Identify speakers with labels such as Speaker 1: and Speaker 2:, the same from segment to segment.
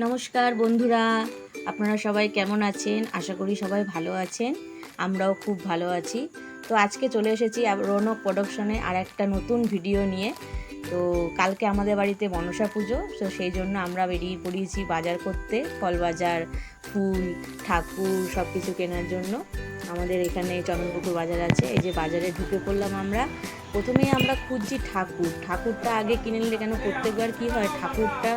Speaker 1: নমস্কার বন্ধুরা, আপনারা সবাই কেমন আছেন? আশা করি সবাই ভালো আছেন, আমরাও খুব ভালো আছি। তো আজকে চলে এসেছি রনক প্রোডাকশনে আর একটা নতুন ভিডিও নিয়ে। তো কালকে আমাদের বাড়িতে মনসা পুজো, তো সেই জন্য আমরা বেরিয়ে পড়িয়েছি বাজার করতে ফল বাজার ফুল, ঠাকুর সব কিছু কেনার জন্য। আমাদের এখানে চন্দনপুকুর বাজার আছে। এই যে বাজারে ঢুকে পড়লাম আমরা। প্রথমেই আমরা খুঁজছি ঠাকুর। ঠাকুরটা আগে কিনে নিলে কেন প্রত্যেকবার কি হয়? ঠাকুরটা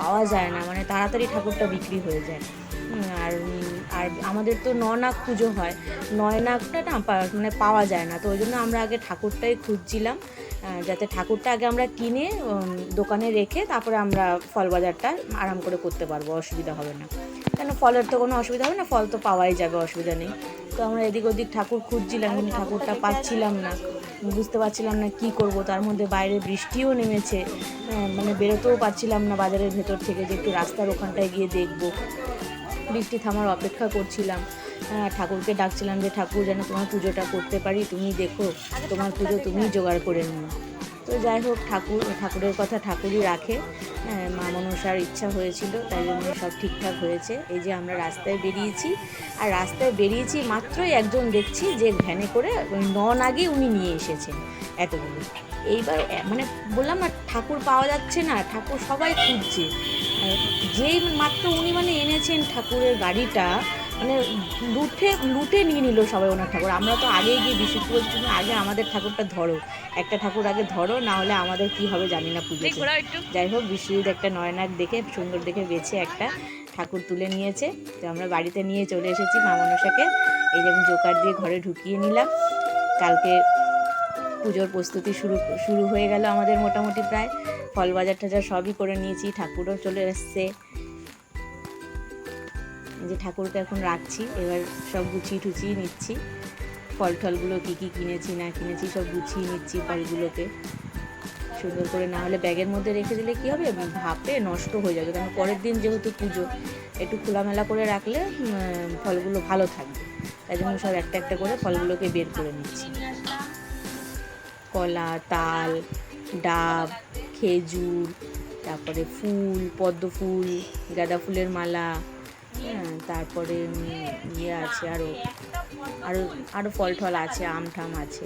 Speaker 1: পাওয়া যায় না। মানে তাড়াতাড়ি ঠাকুরটা বিক্রি হয়ে যায়। আর আর আমাদের তো ন নাগ পুজো হয়। নয় নাগটা না মানে পাওয়া যায় না। তো ওই জন্য আমরা আগে ঠাকুরটাই খুঁজছিলাম যাতে ঠাকুরটা আগে আমরা কিনে দোকানে রেখে তারপরে আমরা ফল বাজারটা আরাম করে করতে পারব। অসুবিধা হবে না। কেন ফলের তো কোনো অসুবিধা হবে না? ফল তো পাওয়াই যাবে, অসুবিধা নেই। তো আমরা এদিক ওদিক ঠাকুর খুঁজছিলাম কিন্তু ঠাকুরটা পাচ্ছিলাম না। বুঝতে পারছিলাম না কি করব তার মধ্যে বাইরে বৃষ্টিও নেমেছে। হ্যাঁ, মানে বেরোতেও পারছিলাম না বাজারের ভেতর থেকে যে একটু রাস্তার ওখানটায় গিয়ে দেখব। বৃষ্টি থামার অপেক্ষা করছিলাম। হ্যাঁ, ঠাকুরকে ডাকছিলাম যে ঠাকুর যেন তোমার পুজোটা করতে পারি তুমি দেখো তোমার পুজো তুমি জোগাড় করে নিও। তো যাই হোক ঠাকুর ঠাকুরের কথা ঠাকুরই রাখে। হ্যাঁ, মা মনসার ইচ্ছা হয়েছিল তাই জন্য সব ঠিকঠাক হয়েছে। এই যে আমরা রাস্তায় বেরিয়েছি আর রাস্তায় বেরিয়েছি মাত্রই একজন দেখছি যে ভ্যানে করে নন আগে উনি নিয়ে এসেছেন এতগুলো। এইবার মানে বললাম না ঠাকুর পাওয়া যাচ্ছে না ঠাকুর সবাই খুঁজছে। যেই মাত্র উনি মানে এনেছেন ঠাকুরের গাড়িটা মানে লুটে লুটে নিয়ে নিল সবাই ওনার ঠাকুর। আমরা তো আগে গিয়ে বিশুদ্ধ তুমি আগে আমাদের ঠাকুরটা ধরো। একটা ঠাকুর আগে ধরো না হলে আমাদের কি হবে জানি না পুজো যাই হোক বিশ্বজিৎ একটা নয়নাক দেখে সুন্দর দেখে বেছে একটা ঠাকুর তুলে নিয়েছে। তো আমরা বাড়িতে নিয়ে চলে এসেছি মা মনসাকে। এই যেমন জোকার দিয়ে ঘরে ঢুকিয়ে নিলাম। কালকে পুজোর প্রস্তুতি শুরু শুরু হয়ে গেল আমাদের মোটামুটি প্রায়। ফল বাজার টাজার সবই করে নিয়েছি ঠাকুরও চলে এসছে। যে ঠাকুরকে এখন রাখছি, এবার সব গুছিয়ে টুচিয়ে নিচ্ছি। ফল টলগুলো কী কী কিনেছি, না কিনেছি, সব গুছিয়ে নিচ্ছি ফলগুলোকে। সুন্দর করে না হলে ব্যাগের মধ্যে রেখে দিলে কী হবে? ভাপে নষ্ট হয়ে যাবে। কারণ পরের দিন যেহেতু পুজো, একটু খোলামেলা করে রাখলে ফলগুলো ভালো থাকবে। তাই জন্য সব একটা একটা করে ফলগুলোকে বের করে নিচ্ছি। কলা, তাল, ডাব, খেজুর, তারপরে ফুল, পদ্ম ফুল, গাঁদা ফুলের মালা তারপরে উম, ইয়ে আছে আরও আরও আরও ফল টল আছে আম ঠাম আছে।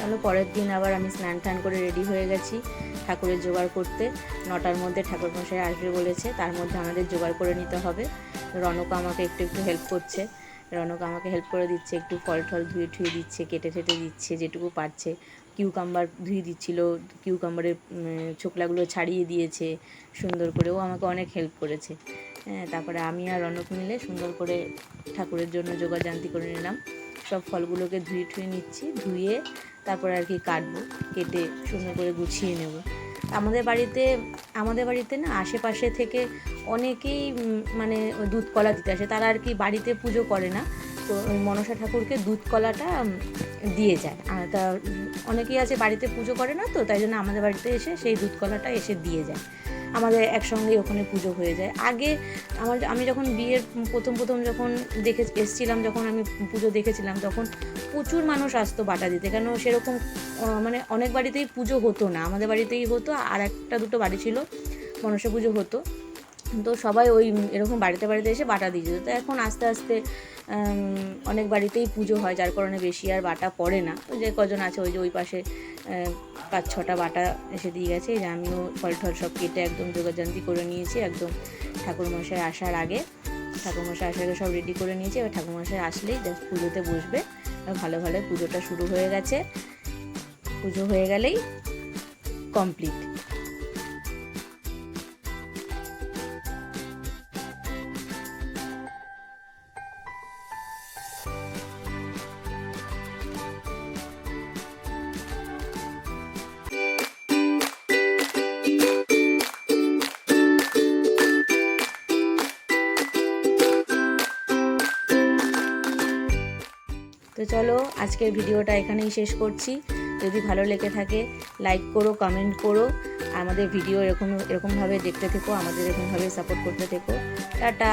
Speaker 2: চলো,
Speaker 1: পরের দিন আবার আমি স্নান টান করে রেডি হয়ে গেছি ঠাকুরের জোগাড় করতে। নটার মধ্যে ঠাকুর মশাই আসবে বলেছে, তার মধ্যে আমাদের জোগাড় করে নিতে হবে। রনক আমাকে একটু একটু হেল্প করছে। রনক আমাকে হেল্প করে দিচ্ছে, একটু ফল টল ধুয়ে ঠুয়ে দিচ্ছে, কেটে ঠেটে দিচ্ছে, যেটুকু পারছে। কিউকাম্বার ধুয়ে দিচ্ছিল কিউকাম্বারের ছোকলাগুলো ছাড়িয়ে দিয়েছে, সুন্দর করে। ও আমাকে অনেক হেল্প করেছে। হ্যাঁ তারপরে আমি আর রনক মিলে সুন্দর করে ঠাকুরের জন্য জোগাড় জান্তি করে নিলাম। সব ফলগুলোকে ধুয়ে ঠুয়ে নিচ্ছি, ধুয়ে তারপরে আর কি কাটবো, কেটে সুন্দর করে গুছিয়ে নেব। আমাদের বাড়িতে আমাদের বাড়িতে না আশেপাশে থেকে অনেকেই মানে দুধ কলা দিতে আসে, তারা আর কি বাড়িতে পুজো করে না। মনসা ঠাকুরকে দুধ কলাটা দিয়ে যায়। আর তা, অনেকেই আছে বাড়িতে পুজো করে না তো, তাই জন্য আমাদের বাড়িতে এসে সেই দুধ কলাটা এসে দিয়ে যায়। আমাদের একসঙ্গেই ওখানে পুজো হয়ে যায়। আগে আমার, আমি যখন বিয়ের প্রথম প্রথম যখন দেখে, এসছিলাম, যখন আমি পুজো দেখেছিলাম, তখন প্রচুর মানুষ আসতো বাটা দিতে। কেন সেরকম মানে অনেক বাড়িতেই পুজো হতো না। আমাদের বাড়িতেই হতো, আর একটা দুটো বাড়ি ছিল, মনসা পুজো হতো। তো সবাই ওই এরকম বাড়িতে বাড়িতে এসে বাটা দিয়ে যেত তো এখন আস্তে আস্তে অনেক বাড়িতেই পুজো হয়, যার কারণে বেশি আর বাটা পড়ে না। যে কজন আছে, ওই যে ওই পাশে পাঁচ ছটা বাটা এসে দিয়ে গেছে। যে আমিও ফল ঠল সব কেটে একদম যোগাযান্তি করে নিয়েছি, একদম ঠাকুরমশাই আসার আগে। ঠাকুরমশাই আসার আগে সব রেডি করে নিয়েছি। এবার ঠাকুরমশাই আসলেই জাস্ট পুজোতে বসবে। ভালো ভালো পুজোটা শুরু হয়ে গেছে। পুজো হয়ে গেলেই কমপ্লিট তো চলো আজকের ভিডিওটা এখানেই শেষ করছি। যদি ভালো লেগে থাকে লাইক করো কমেন্ট করো। আমাদের ভিডিও এরকম, এরকমভাবে দেখতে থেকো, আমাদের এরকমভাবে সাপোর্ট করতে থেকো। টাটা!